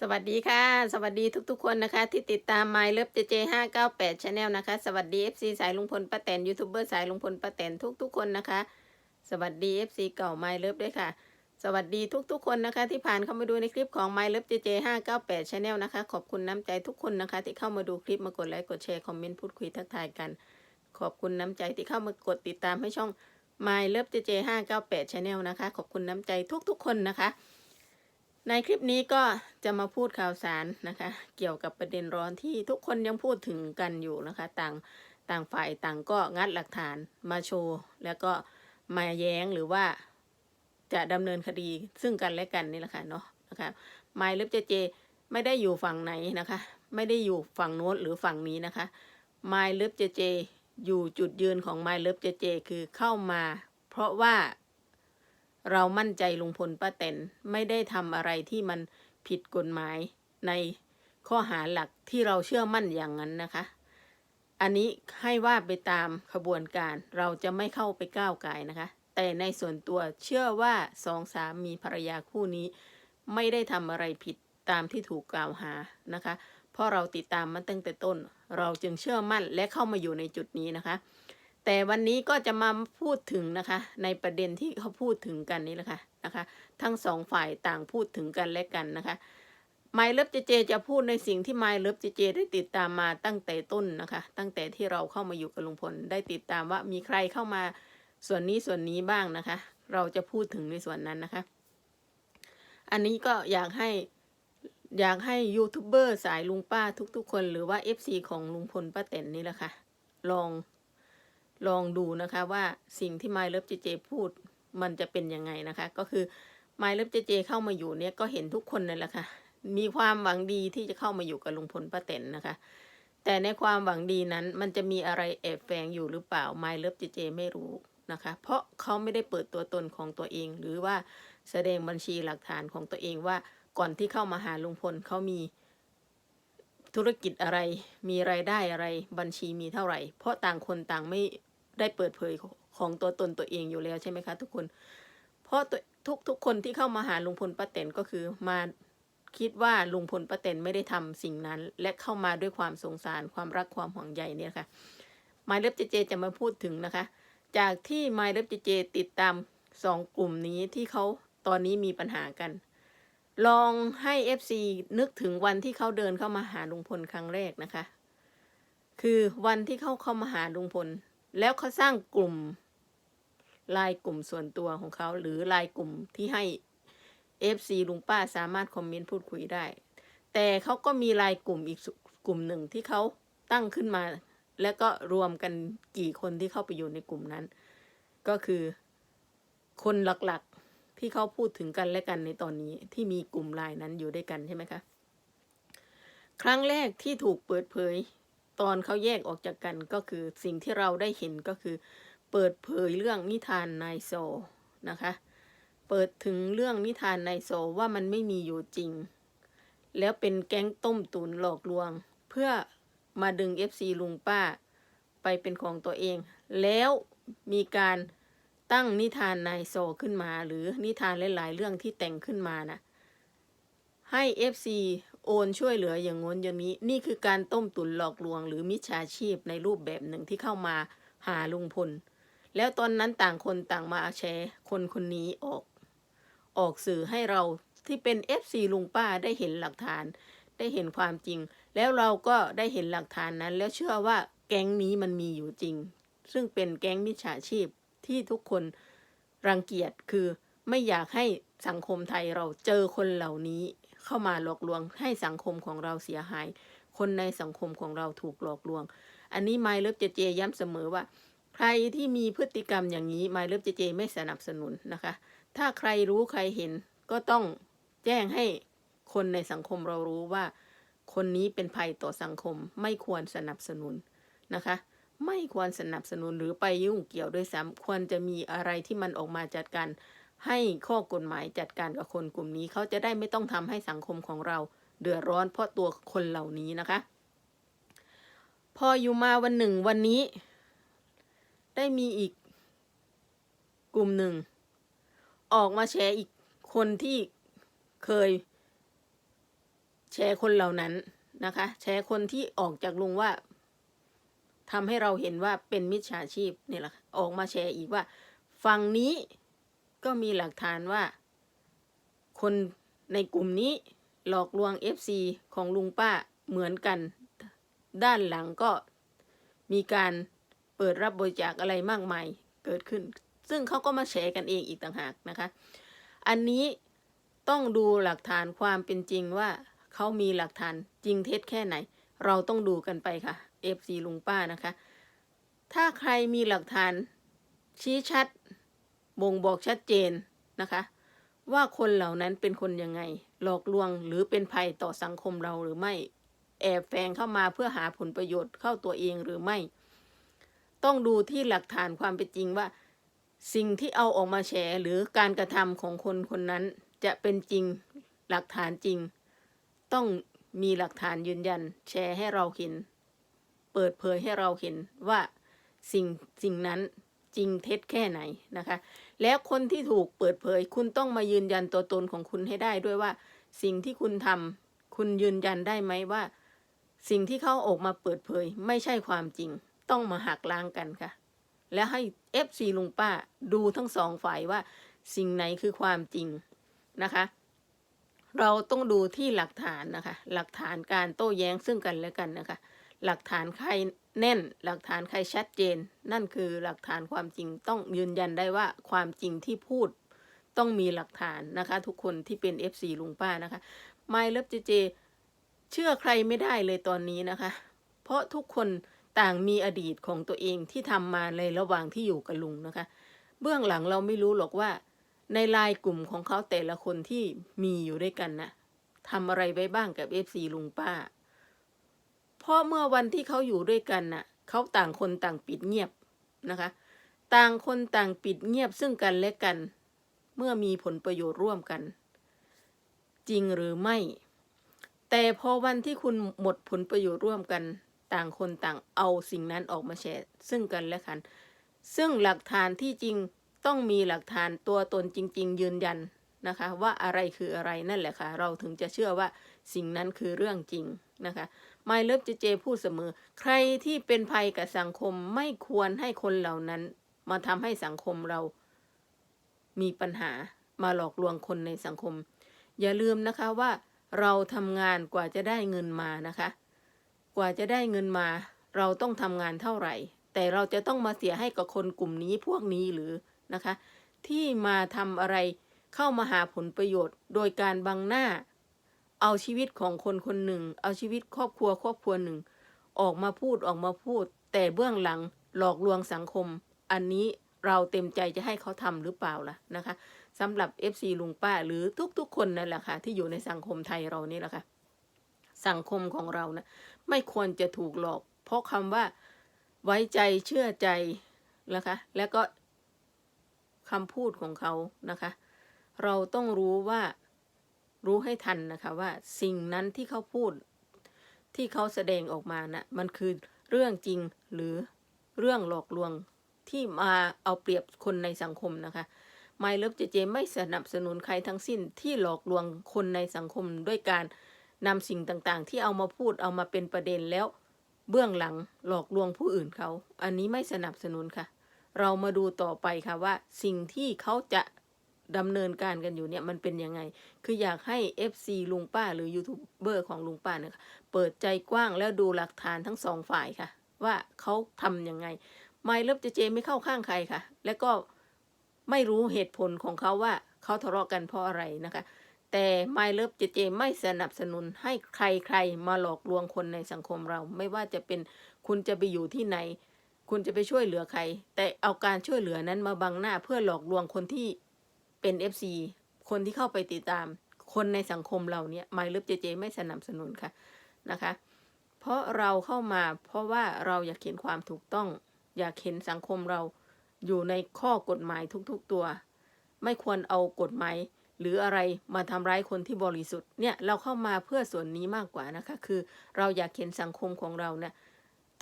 สวัสดีค่ะ สวัสดีทุกๆคนนะคะ ที่ติดตาม My Love JJ 598 Channel นะคะ สวัสดี FC สายลุงพลป้าแตนยูทูบเบอร์สายลุงพลป้าแตนทุกๆคนนะคะ สวัสดี FC เก่า My Love ด้วยค่ะ สวัสดีทุกๆคนนะคะ ที่ผ่านเข้ามาดูในคลิปของ My Love JJ 598 Channel นะคะ ขอบคุณน้ำใจทุกคนนะคะ ที่เข้ามาดูคลิปมากดไลค์กดแชร์คอมเมนต์พูดคุยทักทายกัน ขอบคุณน้ำใจที่เข้ามากดติดตามให้ช่อง My Love JJ 598 Channel นะคะ ขอบคุณน้ำใจทุกๆคนนะคะ ในคลิปนี้ก็จะมาพูดข่าวสารนะคะ เกี่ยวกับประเด็นร้อนที่ทุกคนยังพูดถึงกันอยู่นะคะ ต่างต่างฝ่ายต่างก็งัดหลักฐานมาโชว์ แล้วก็มาแย้งหรือว่าจะดำเนินคดีซึ่งกันและกันนี่แหละค่ะเนาะนะคะไมล์เล็บเจเจ ไม่ได้อยู่ฝั่งไหนนะคะ ไม่ได้อยู่ฝั่งโน้นหรือฝั่งนี้นะคะไมล์เล็บเจเจ อยู่จุดยืนของไมล์เล็บเจเจ คือเข้ามา เพราะว่า เรามั่นใจลุงพลป้าแตนไม่ได้ทำอะไรที่มันผิดกฎหมายในข้อหาหลักที่เราเชื่อมั่นอย่างนั้นนะคะ อันนี้ให้ว่าไปตามขบวนการเราจะไม่เข้าไปก้าวไก่นะคะ แต่ในส่วนตัวเชื่อว่าสองสามีภรรยาคู่นี้ ไม่ได้ทำอะไรผิดตามที่ถูกกล่าวหานะคะ เพราะเราติดตามมันตั้งแต่ต้น เราจึงเชื่อมั่นและเข้ามาอยู่ในจุดนี้นะคะ แต่วันนี้ก็จะมาพูดถึงนะคะ ในประเด็นที่เขาพูดถึงกันนี่แหละค่ะนะคะ ทั้งสองฝ่ายต่างพูดถึงกันและกันนะคะไมล์เลิฟเจเจจะพูดในสิ่งที่ไมล์เลิฟเจเจได้ติดตามมาตั้งแต่ต้นนะคะ ตั้งแต่ที่เราเข้ามาอยู่กับลุงพลได้ติดตามว่ามีใครเข้ามาส่วนนี้ส่วนนี้บ้างนะคะ เราจะพูดถึงในส่วนนั้นนะคะ อันนี้ก็อยากให้อยากให้ยูทูบเบอร์สายลุงป้าทุกๆ คน หรือว่า FC ของลุงพลป้าแตนนี่แหละค่ะลอง ลองดูนะคะว่าสิ่งที่ My Love JJ พูดมันจะเป็นยังไงนะคะ ก็คือ My Love JJ เข้ามาอยู่เนี่ยก็เห็นทุกคนนั่นแหละค่ะ มีความหวังดีที่จะเข้ามาอยู่กับลุงพลป้าแตนนะคะ แต่ในความหวังดีนั้นมันจะมีอะไรแอบแฝงอยู่หรือเปล่า My Love JJ ไม่รู้นะคะ เพราะเขาไม่ได้เปิดตัวตนของตัวเอง หรือว่าแสดงบัญชีหลักฐานของตัวเองว่าก่อนที่เข้ามาหาลุงพลเขามีธุรกิจอะไร มีรายได้อะไร บัญชีมีเท่าไหร่ เพราะต่างคนต่างไม่ ได้เปิดเผยของตัวตนตัวเองอยู่แล้วใช่ไหมคะ ทุกคน เพราะทุกทุกคนที่เข้ามาหาลุงพลป้าแตนก็คือมาคิดว่าลุงพลป้าแตนไม่ได้ทำสิ่งนั้น และเข้ามาด้วยความสงสารความรักความห่วงใยเนี่ยค่ะมายเล็บเจเจจะมาพูดถึงนะคะ จากที่มายเล็บเจเจติดตามสองกลุ่มนี้ที่เขาตอนนี้มีปัญหากัน ลองให้ FC นึกถึงวันที่เขาเดินเข้ามาหาลุงพลครั้งแรกนะคะ คือวันที่เขาเข้ามาหาลุงพล แล้วเขาสร้างกลุ่มไลายกลุ่มส่วนตัวของเขา หรือไลายกลุ่มที่ให้ FC ลุงป้าสามารถคอมเมนต์พูดคุยได้ แต่เขาก็มีไลายกลุ่มอีกกลุ่มหนึ่งที่เขาตั้งขึ้นมา แล้วก็รวมกันกี่คนที่เข้าไปอยู่ในกลุ่มนั้น ก็คือคนหลักๆที่เขาพูดถึงกันและกันในตอนนี้ที่มีกลุ่มไลน์นั้นอยู่ด้วยกันใช่ไหมคะ ครั้งแรกที่ถูกเปิดเผย ตอนเขาแยกออกจากกันก็คือสิ่งที่เราได้เห็นก็คือ เปิดเผยเรื่องนิทานนายโซนะคะ เปิดถึงเรื่องนิทานนายโซว่ามันไม่มีอยู่จริง แล้วเป็นแก๊งต้มตุนหลอกลวง เพื่อมาดึง FC ลุงป้าไปเป็นของตัวเอง แล้วมีการตั้งนิทานนายโซขึ้นมา หรือนิทานหลาย ๆ เรื่องที่แต่งขึ้นมานะให้ FC โอนช่วยเหลืออย่างงนอย่างนี้ นี่คือการต้มตุนหลอกลวง หรือมิจฉาชีพในรูปแบบหนึ่งที่เข้ามาหาลุงพล แล้วตอนนั้นต่างคนต่างมาแชร์คนคนนี้ออก ออกสื่อให้เราที่เป็น FC ลุงป้าได้เห็นหลักฐาน ได้เห็นความจริง แล้วเราก็ได้เห็นหลักฐานนั้น แล้วเชื่อว่าแก๊งนี้มันมีอยู่จริง ซึ่งเป็นแก๊งมิจฉาชีพที่ทุกคนรังเกียจคือไม่อยากให้สังคมไทยเราเจอคนเหล่านี้ เข้ามาหลอกลวงให้สังคมของเราเสียหาย คนในสังคมของเราถูกหลอกลวง อันนี้ไมล์เลิฟเจเจย้ำเสมอว่า ใครที่มีพฤติกรรมอย่างนี้ไมล์เลิฟเจเจไม่สนับสนุนนะคะ ถ้าใครรู้ใครเห็นก็ต้องแจ้งให้คนในสังคมเรารู้ว่า คนนี้เป็นภัยต่อสังคมไม่ควรสนับสนุนนะคะ ไม่ควรสนับสนุนหรือไปยุ่งเกี่ยวด้วยซ้ำควรจะมีอะไรที่มันออกมาจัดการ ให้ข้อกฎหมายจัดการกับคนกลุ่มนี้ เขาจะได้ไม่ต้องทำให้สังคมของเราเดือดร้อนเพราะตัวคนเหล่านี้นะคะ พออยู่มาวันหนึ่งวันนี้ ได้มีอีกกลุ่มหนึ่ง ออกมาแชร์อีกคนที่เคย แชร์คนเหล่านั้นนะคะ แชร์คนที่ออกจากลุงว่าทำให้เราเห็นว่าเป็นมิจฉาชีพเนี่ยแหละออกมาแชร์อีกว่าฝั่งนี้ ก็มีหลักฐานว่า คนในกลุ่มนี้หลอกลวง FC ของลุงป้าเหมือนกัน ด้านหลังก็มีการเปิดรับบริจาคอะไรมากมายเกิดขึ้น ซึ่งเขาก็มาแชร์กันเองอีกต่างหากนะคะ อันนี้ต้องดูหลักฐานความเป็นจริงว่าเขามีหลักฐานจริงเท็จแค่ไหน เราต้องดูกันไปค่ะ FC ลุงป้านะคะ ถ้าใครมีหลักฐานชี้ชัด บ่งบอกชัดเจนนะคะ ว่าคนเหล่านั้นเป็นคนยังไง หลอกลวงหรือเป็นภัยต่อสังคมเราหรือไม่ แอบแฝงเข้ามาเพื่อหาผลประโยชน์เข้าตัวเองหรือไม่ ต้องดูที่หลักฐานความเป็นจริงว่า สิ่งที่เอาออกมาแชร์หรือการกระทำของคนคนนั้นจะเป็นจริงหลักฐานจริง ต้องมีหลักฐานยืนยัน แชร์ให้เราเห็น เปิดเผยให้เราเห็นว่าสิ่งสิ่งนั้นจริงเท็จแค่ไหนนะคะ แล้วคนที่ถูกเปิดเผย คุณต้องมายืนยันตัวตนของคุณให้ได้ด้วยว่า สิ่งที่คุณทำคุณยืนยันได้ไหมว่า สิ่งที่เขาออกมาเปิดเผย ไม่ใช่ความจริง ต้องมาหักล้างกันค่ะ แล้วให้ FC ลุงป้าดูทั้งสองฝ่ายว่า สิ่งไหนคือความจริงนะคะ เราต้องดูที่หลักฐานนะคะ หลักฐานการโต้แย้งซึ่งกันและกันนะคะ หลักฐานใคร แน่นหลักฐานใครชัดเจน นั่นคือหลักฐานความจริงต้องยืนยันได้ว่าความจริงที่พูดต้องมีหลักฐานนะคะ ทุกคนที่เป็น FC ลุงป้านะคะไม่เลิฟเจเจ เชื่อใครไม่ได้เลยตอนนี้นะคะ เพราะทุกคนต่างมีอดีตของตัวเองที่ทำมาในระหว่างที่อยู่กับลุงนะคะ เบื้องหลังเราไม่รู้หรอกว่า ในไลายกลุ่มของเขาแต่ละคนที่มีอยู่ด้วยกันนะทำอะไรไว้บ้างกับ FC ลุงป้า เพราะเมื่อวันที่เขาอยู่ด้วยกันน่ะเขาต่างคนต่างปิดเงียบนะคะ ต่างคนต่างปิดเงียบซึ่งกันและกัน เมื่อมีผลประโยชน์ร่วมกัน จริงหรือไม่ แต่พอวันที่คุณหมดผลประโยชน์ร่วมกัน ต่างคนต่างเอาสิ่งนั้นออกมาแชร์ซึ่งกันและกัน ซึ่งหลักฐานที่จริงต้องมีหลักฐานตัวตนจริง ๆ ยืนยันนะคะ ว่าอะไรคืออะไรนั่นแหละค่ะ เราถึงจะเชื่อว่าสิ่งนั้นคือเรื่องจริงนะคะ ไมเลิฟเจเจพูดเสมอ ใครที่เป็นภัยกับสังคมไม่ควรให้คนเหล่านั้น มาทำให้สังคมเรา มีปัญหามาหลอกลวงคนในสังคม อย่าลืมนะคะว่า เราทำงานกว่าจะได้เงินมานะคะ กว่าจะได้เงินมา เราต้องทำงานเท่าไหร่ แต่เราจะต้องมาเสียให้กับคนกลุ่มนี้พวกนี้หรือนะคะ ที่มาทำอะไรเข้ามาหาผลประโยชน์ โดยการบังหน้า เอาชีวิตของคนคนหนึ่ง เอาชีวิตครอบครัวครอบครัวหนึ่ง ออกมาพูดออกมาพูด แต่เบื้องหลังหลอกลวงสังคม อันนี้เราเต็มใจจะให้เขาทำหรือเปล่าล่ะนะคะสำหรับ FC ลุงป้าหรือทุกๆ คนนั่นแหละค่ะที่อยู่ในสังคมไทยเรานี่แหละค่ะสังคมของเรานะไม่ควรจะถูกหลอก เพราะคำว่าไว้ใจเชื่อใจนะคะ แล้วก็คำพูดของเขานะคะ เราต้องรู้ว่า รู้ให้ทันนะคะว่าสิ่งนั้นที่เขาพูดที่เขาแสดงออกมานะมันคือเรื่องจริงหรือเรื่องหลอกลวงที่มาเอาเปรียบคนในสังคมนะคะไมเลิฟเจเจไม่สนับสนุนใครทั้งสิ้นที่หลอกลวงคนในสังคมด้วยการนำสิ่งต่างๆ ที่เอามาพูดเอามาเป็นประเด็นแล้ว เบื้องหลังหลอกลวงผู้อื่นเขา อันนี้ไม่สนับสนุนค่ะ เรามาดูต่อไปค่ะว่า สิ่งที่เขาจะ ดำเนินการกันอยู่เนี่ยมันเป็นยังไง คืออยากให้ FC ลุงป้าหรือยูทูบเบอร์ของลุงป้าเนี่ยเปิดใจกว้างแล้วดูหลักฐานทั้งสองฝ่ายค่ะ ว่าเขาทำยังไง ไม่เลิฟเจเจไม่เข้าข้างใครค่ะ และก็ไม่รู้เหตุผลของเขาว่าเขาทะเลาะกันเพราะอะไรนะคะ แต่ไม่เลิฟเจเจไม่สนับสนุนให้ใครๆมาหลอกลวงคนในสังคมเรา ไม่ว่าจะเป็นคุณจะไปอยู่ที่ไหน คุณจะไปช่วยเหลือใคร แต่เอาการช่วยเหลือนั้นมาบังหน้าเพื่อหลอกลวงคนที่ เป็น FC คนที่เข้าไปติดตามคนในสังคมเราเนี่ยไม่เลิฟเจเจไม่สนับสนุนค่ะนะคะ เพราะเราเข้ามาเพราะว่าเราอยากเห็นความถูกต้อง อยากเห็นสังคมเราอยู่ในข้อกฎหมายทุกๆตัว ไม่ควรเอากฎหมายหรืออะไรมาทำร้ายคนที่บริสุทธิ์เนี่ยเราเข้ามาเพื่อส่วนนี้มากกว่านะคะ คือเราอยากเห็นสังคมของเราเนี่ย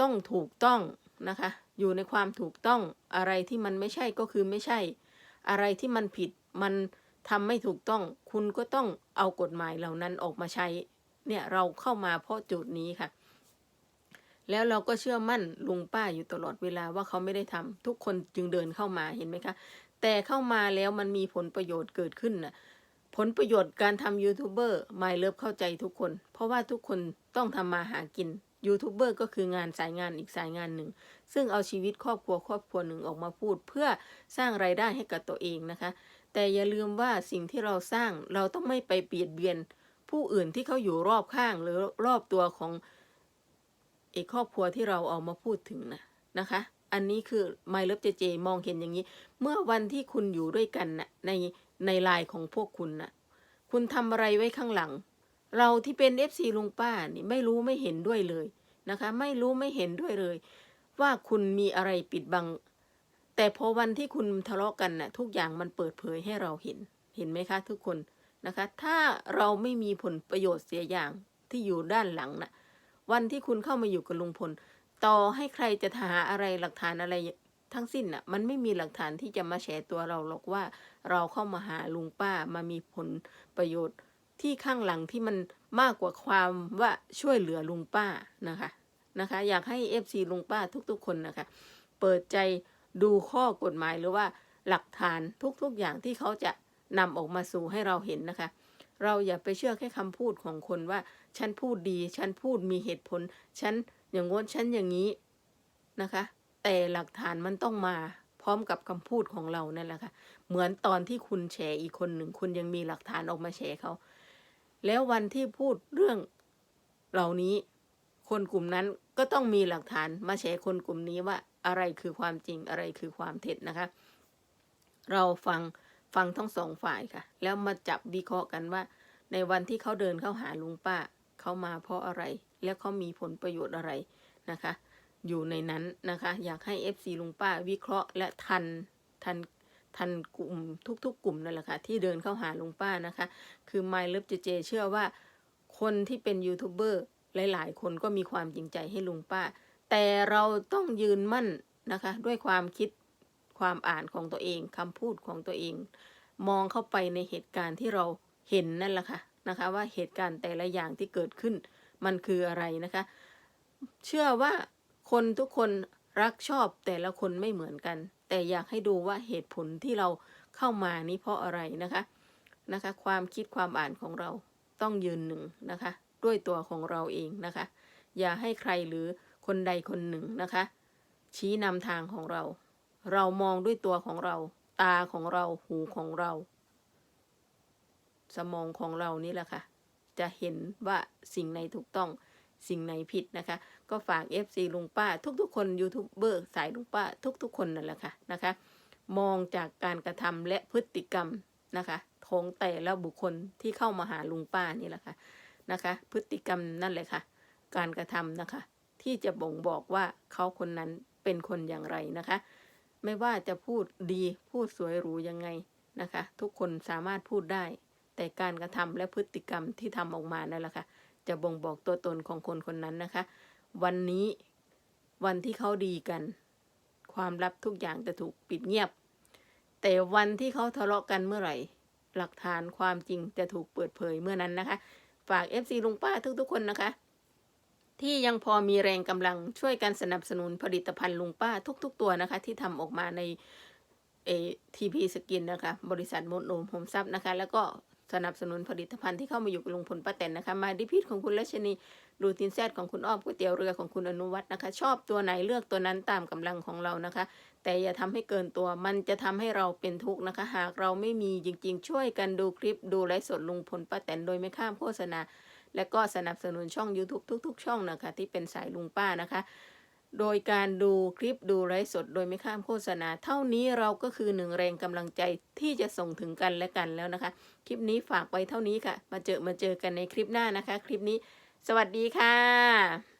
ต้องถูกต้องนะคะ อยู่ในความถูกต้องอะไรที่มันไม่ใช่ก็คือไม่ใช่ อะไรที่มันผิด มันทำไม่ถูกต้อง คุณก็ต้องเอากฎหมายเหล่านั้นออกมาใช้ เนี่ยเราเข้ามาเพราะจุดนี้ค่ะ แล้วเราก็เชื่อมั่นลุงป้าอยู่ตลอดเวลาว่าเขาไม่ได้ทำทุกคนจึงเดินเข้ามาเห็นไหมคะ แต่เข้ามาแล้วมันมีผลประโยชน์เกิดขึ้นน่ะผลประโยชน์การทำยูทูบเบอร์ไม่เลิฟเข้าใจทุกคน เพราะว่าทุกคนต้องทำมาหากินยูทูบเบอร์ก็คืองานสายงานอีกสายงานหนึ่ง ซึ่งเอาชีวิตครอบครัวครอบครัวหนึ่งออกมาพูด เพื่อสร้างไรายได้ให้กับตัวเองนะคะ แต่อย่าลืมว่าสิ่งที่เราสร้างเราต้องไม่ไปเบียดเบียน ผู้อื่นที่เขาอยู่รอบข้างหรือรอบตัวของเอกครอบครัวที่เราเอามาพูดถึงนะนะคะ อันนี้คือไมล์เลิฟเจเจมองเห็นอย่างนี้ เมื่อวันที่คุณอยู่ด้วยกันนะในในไลน์ของพวกคุณนะคุณทำอะไรไว้ข้างหลัง เราที่เป็น FC ลุงป้านี่ไม่รู้ไม่เห็นด้วยเลยนะคะ ไม่รู้ไม่เห็นด้วยเลย ว่าคุณมีอะไรปิดบัง แต่พอวันที่คุณทะเลาะกันนะ่ะทุกอย่างมันเปิดเผยให้เราเห็น เห็นไหมคะ ทุกคนนะคะ ถ้าเราไม่มีผลประโยชน์เสียอย่างที่อยู่ด้านหลังน่ะ วันที่คุณเข้ามาอยู่กับลุงพล ต่อให้ใครจะหาอะไรหลักฐานอะไรทั้งสิ้นน่ะ มันไม่มีหลักฐานที่จะมาแฉตัวเราหรอกว่า เราเข้ามาหาลุงป้ามามีผลประโยชน์ที่ข้างหลังที่มันมากกว่าความว่าช่วยเหลือลุงป้านะคะนะคะ อยากให้ FC ลุงป้าทุกๆคนนะคะ เปิดใจ ดูข้อกฎหมายหรือว่าหลักฐานทุกๆอย่างที่เขาจะนำออกมาสู่ให้เราเห็นนะคะ เราอย่าไปเชื่อแค่คำพูดของคนว่า ฉันพูดดี ฉันพูดมีเหตุผล ฉันอย่างงดฉันอย่างนี้นะคะ แต่หลักฐานมันต้องมาพร้อมกับคำพูดของเรานั่นแหละค่ะ เหมือนตอนที่คุณแชร์อีกคนหนึ่ง คุณยังมีหลักฐานออกมาแชร์เขา แล้ววันที่พูดเรื่องเหล่านี้ คนกลุ่มนั้น ก็ต้องมีหลักฐานมาแชร์คนกลุ่มนี้ว่าอะไรคือความจริงอะไรคือความเท็จนะคะ เราฟังฟังทั้งสองฝ่ายค่ะ แล้วมาจับวิเคราะห์กันว่า ในวันที่เขาเดินเข้าหาลุงป้าเขามาเพราะอะไร แล้วเขามีผลประโยชน์อะไรนะคะ อยู่ในนั้นนะคะ อยากให้ FC ลุงป้าวิเคราะห์และทันทันทันกลุ่มทุกๆ กลุ่มนั่นแหละค่ะที่เดินเข้าหาลุงป้านะคะ คือ My Love JJ เชื่อว่าคนที่เป็นยูทูบเบอร์ หลาย ๆ คนก็มีความจริงใจให้ลุงป้า แต่เราต้องยืนมั่นนะคะ ด้วยความคิดความอ่านของตัวเองคำพูดของตัวเอง มองเข้าไปในเหตุการณ์ที่เราเห็นนั่นแหละค่ะนะคะว่าเหตุการณ์แต่ละอย่างที่เกิดขึ้น มันคืออะไรนะคะ เชื่อว่าคนทุกคนรักชอบแต่ละคนไม่เหมือนกัน แต่อยากให้ดูว่าเหตุผลที่เราเข้ามานี้เพราะอะไรนะคะนะคะ ความคิดความอ่านของเราต้องยืนหนึ่งนะคะ ด้วยตัวของเราเองนะคะ อย่าให้ใครหรือคนใดคนหนึ่งนะคะ ชี้นำทางของเรา เรามองด้วยตัวของเรา ตาของเราหูของเรา สมองของเรานี่แหละค่ะ จะเห็นว่าสิ่งไหนถูกต้องสิ่งไหนผิดนะคะ ก็ฝาก FC ลุงป้า ทุกๆ คนยูทูบเบอร์สายลุงป้า ทุกๆ คนนั่นแหละค่ะนะคะ มองจากการกระทำและพฤติกรรมนะคะของแต่ละบุคคลที่เข้ามาหาลุงป้านี่แหละค่ะ นะคะ พฤติกรรมนั่นแหละค่ะ การกระทำนะคะ ที่จะบ่งบอกว่าเขาคนนั้นเป็นคนอย่างไรนะคะ ไม่ว่าจะพูดดีพูดสวยหรูยังไงนะคะ ทุกคนสามารถพูดได้ แต่การกระทำและพฤติกรรมที่ทำออกมานั่นแหละค่ะ จะบ่งบอกตัวตนของคนคนนั้นนะคะ วันนี้วันที่เขาดีกัน ความลับทุกอย่างจะถูกปิดเงียบ แต่วันที่เขาทะเลาะกันเมื่อไหร่ หลักฐานความจริงจะถูกเปิดเผยเมื่อนั้นนะคะ ฝาก FC ลุงป้าทุกๆคนนะคะ ที่ยังพอมีแรงกำลังช่วยกันสนับสนุนผลิตภัณฑ์ลุงป้าทุก ๆ ตัวนะคะ ที่ทำออกมาในเอทีพีสกินนะคะ บริษัทมดโนมโฮมซับนะคะ แล้วก็ สนับสนุนผลิตภัณฑ์ที่เข้ามาอยู่กับลุงพลป้าแตนนะคะ มาดิพิษของคุณรัชนีรูตินแซดของคุณอ้อมก๋วยเตี๋ยวเรือของคุณอนุวัฒน์นะคะ ชอบตัวไหนเลือกตัวนั้นตามกำลังของเรานะคะ แต่อย่าทำให้เกินตัว มันจะทำให้เราเป็นทุกข์นะคะ หากเราไม่มีจริงๆ ช่วยกันดูคลิปดูไลฟ์สดลุงพลป้าแตนโดยไม่ข้ามโฆษณาและก็สนับสนุนช่อง YouTube ทุก ๆ ช่องนะคะ ที่เป็นสายลุงป้านะคะ โดยการดูคลิปดูไลฟ์สด โดยไม่ข้ามโฆษณา เท่านี้เราก็คือหนึ่งแรงกำลังใจที่จะส่งถึงกันและกันแล้วนะคะ คลิปนี้ฝากไว้เท่านี้ค่ะ มาเจอมาเจอกันในคลิปหน้านะคะ คลิปนี้ สวัสดีค่ะ